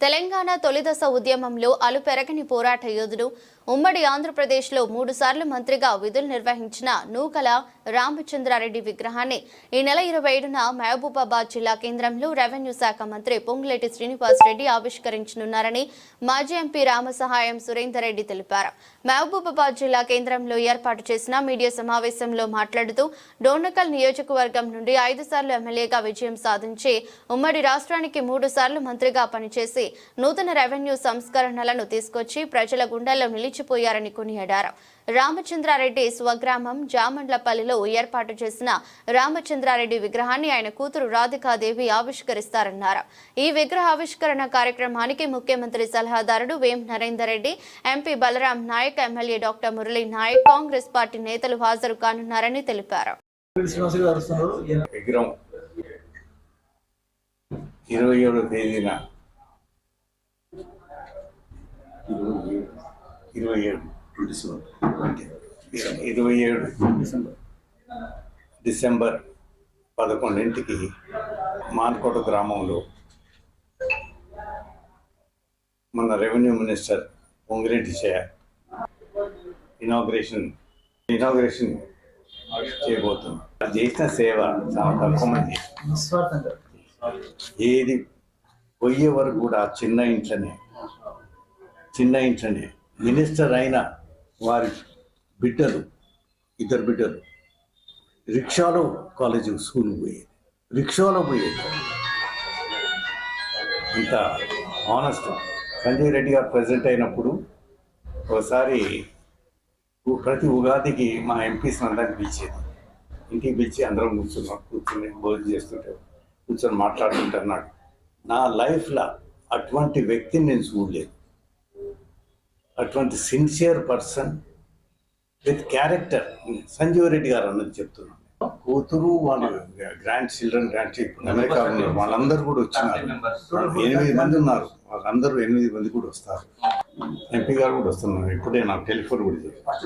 తెలంగాణ తొలిదశ ఉద్యమంలో అలుపెరగని పోరాట యోధుడు ఉమ్మడి ఆంధ్రప్రదేశ్లో మూడుసార్లు మంత్రిగా విధులు నిర్వహించిన నూకల రామచంద్రారెడ్డి విగ్రహాన్ని ఈ నెల ఇరవై ఏడున మహబూబాబాద్ జిల్లా కేంద్రంలో రెవెన్యూ శాఖ మంత్రి పొంగులేటి శ్రీనివాసరెడ్డి ఆవిష్కరించనున్నారని మాజీ ఎంపీ రామసహాయం సురేందర్ రెడ్డి తెలిపారు. మహబూబాబాద్ జిల్లా కేంద్రంలో ఏర్పాటు చేసిన మీడియా సమావేశంలో మాట్లాడుతూ డోనకల్ నియోజకవర్గం నుండి ఐదు సార్లు ఎమ్మెల్యేగా విజయం సాధించి ఉమ్మడి రాష్ట్రానికి మూడు సార్లు మంత్రిగా పనిచేసి నూతన రెవెన్యూ సంస్కరణలను తీసుకొచ్చి ప్రజల గుండెల్లో నిలిచిపోయారని కొనియాడారు. రామచంద్రారెడ్డి స్వగ్రామం జామండ్లపల్లిలో ఏర్పాటు చేసిన రామచంద్రారెడ్డి విగ్రహాన్ని ఆయన కూతురు రాధికాదేవి ఆవిష్కరిస్తారన్నారు. ఈ విగ్రహ ఆవిష్కరణ కార్యక్రమానికి ముఖ్యమంత్రి సలహాదారుడు Vem Narender Reddy MP Balram Naik MLA doctor Murali Naik Congress party నేతలు హాజరు కానున్నారని తెలిపారు. ఇరవై ఏడో తేదీన ఇరవై ఏడు ఇరవై ఏడు డిసెంబర్. డిసెంబర్ పదకొండింటికి మాన్కోట గ్రామంలో మన రెవెన్యూ మినిస్టర్ పొంగిరెడ్డి చేయ ఇనాగ్రేషన్ ఇనాగ్రేషన్ చేయబోతున్నాం. అది చేసిన సేవ చాలా తక్కువ మంది ఏది పోయే వరకు కూడా చిన్న ఇంట్లోనే చిన్న ఇంట్లోనే మినిస్టర్ అయిన వారి బిడ్డలు ఇద్దరు బిడ్డలు రిక్షాలో కాలేజీ స్కూల్ పోయేది. రిక్షాలో పోయేది. ఇంత ఆనెస్ట్ సంజయ్ రెడ్డి గారు ప్రెసిడెంట్ అయినప్పుడు ఒకసారి ప్రతి ఉగాదికి మా ఎంపీస్ అందరిని పిలిచేది. ఇంటికి పిలిచి అందరం కూర్చున్నాం కూర్చుని భోజనం చేస్తుంటే కూర్చొని మాట్లాడుతుంటే అన్నాడు నా లైఫ్లో అటువంటి వ్యక్తిని నేను చూడలేదు. అటువంటి sincere person with character Sanjeev Reddy garu అన్నది చెప్తున్నాను. కూతురు వాళ్ళు గ్రాండ్ చిల్డ్రన్ గ్రాండ్ అమెరికా ఉన్నారు వాళ్ళందరూ కూడా వచ్చినారు. ఎనిమిది మంది ఉన్నారు. వాళ్ళందరూ ఎనిమిది మంది కూడా వస్తారు. ఎంపీ గారు కూడా వస్తున్నారు. ఇప్పుడే నాకు టెలిఫోన్ కూడా చేశారు.